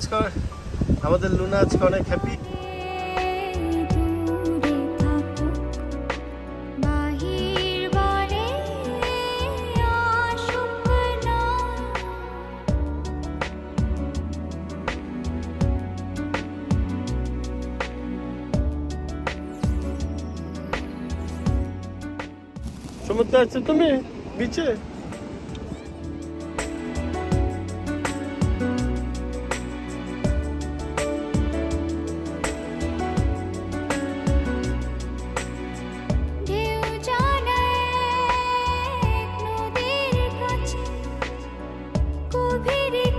আজকে আমাদের লুনা আজকে অনেক হ্যাপি সমুদ্রে আছো তুমি? বিচে भी